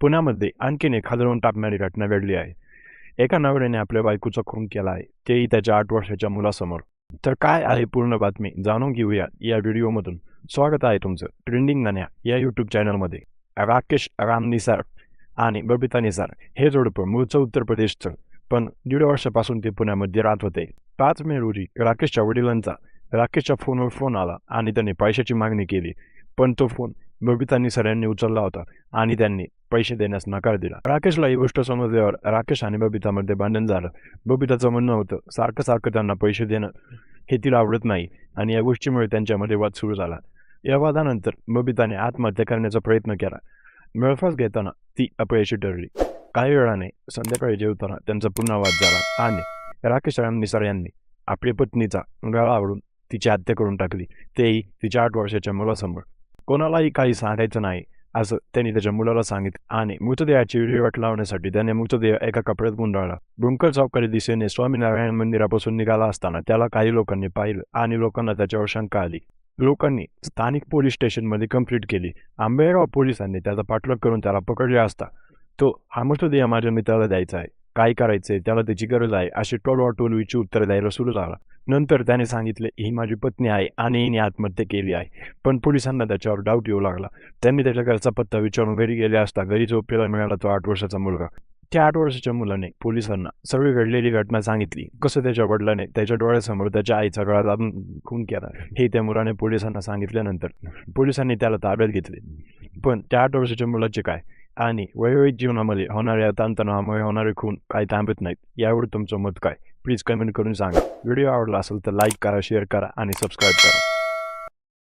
पुण्यामध्ये आणखीन एक हलवून टाकणारी घटना घडली आहे. एका नवऱ्याने आपल्या बायकोचा खून केला आहे. तेही त्याच्या आठ वर्षाच्या मुलासमोर. तर काय आहे पूर्ण बातमी जाणून घेऊया या व्हिडिओमधून. स्वागत आहे तुमचं ट्रेंडिंग गाण्या या यूट्यूब चॅनलमध्ये. राकेश राम निसार आणि बबिता निसार हे जोडपं मूळचं उत्तर प्रदेशचं. पण दीड वर्षापासून ते पुण्यामध्ये राहत होते. पाच मे रोजी राकेशच्या वडिलांचा राकेशच्या फोनवर फोन आला आणि त्यांनी पैशाची मागणी केली. पण तो फोन बबिता निसार यांनी उचलला होता आणि त्यांनी पैसे देण्यास नकार दिला. राकेशला ही गोष्ट समजल्यावर राकेश आणि बबितामध्ये भांडण झालं. बबिताचं म्हणणं होतं सारखं सारखं त्यांना पैसे देणं हे तिला आवडत नाही आणि या गोष्टीमुळे त्यांच्यामध्ये वाद सुरू झाला. या वादानंतर बबिताने आत्महत्या करण्याचा प्रयत्न केला. मिळफास घेताना ती अपयशी ठरली. काही वेळाने संध्याकाळी जेवताना त्यांचा पुन्हा वाद झाला आणि राकेश राम निसार यांनी आपल्या पत्नीचा गळा आवडून तिची हत्या करून टाकली. तेही तिच्या आठ वर्षाच्या मुलासमोर. कोणालाही काही सांगायचं नाही. असं त्यांनी त्याच्या मुलाला सांगितलं. आणि मृतदेहाची विल्हेवाट लावण्यासाठी त्याने मृतदेह एका कपड्यात गुंडाळला. बुंकर चौकारी दिशेने स्वामीनारायण मंदिरापासून निघाला असताना त्याला काही लोकांनी पाहिलं आणि लोकांना त्याच्यावर शंका आली. लोकांनी स्थानिक पोलीस स्टेशनमध्ये कंप्लीट केली. आंबेगाव पोलिसांनी त्याचा पाठलाग करून त्याला पकडले असता तो हा मृतदेह माझ्या मित्राला द्यायचा आहे. काय करायचंय त्याला त्याची गरज आहे. अशी टोलवाटोलवीची उत्तर द्यायला सुरू झाला. नंतर त्याने सांगितले ही माझी पत्नी आहे आणि हिने आत्महत्या केली आहे. पण पोलिसांना त्याच्यावर डाऊट येऊ लागला. त्यांनी त्याच्या घरचा पत्ता विचारून घरी गेले असता घरी झोपेला मिळाला तो आठ वर्षाचा मुलगा. त्या आठ वर्षाच्या मुलाने पोलिसांना सगळी घडलेली घटना सांगितली. कसं त्याच्या वडिलाने त्याच्या डोळ्यासमोर त्याच्या आईचा गळा दाबून खून केला हे त्या मुलाने पोलिसांना सांगितल्यानंतर पोलिसांनी त्याला ताब्यात घेतले. पण त्या आठ वर्षाच्या मुलाचे काय? आणि वैवाहिक जीवनामध्ये होणाऱ्या ताणतणावामुळे होणारे खून काय थांबत नाहीत यावर तुमचं मत काय प्लीज कमेंट करून सांगा व्हिडिओ आवडला असेल तर लाईक करा शेअर करा आणि सबस्क्राईब करा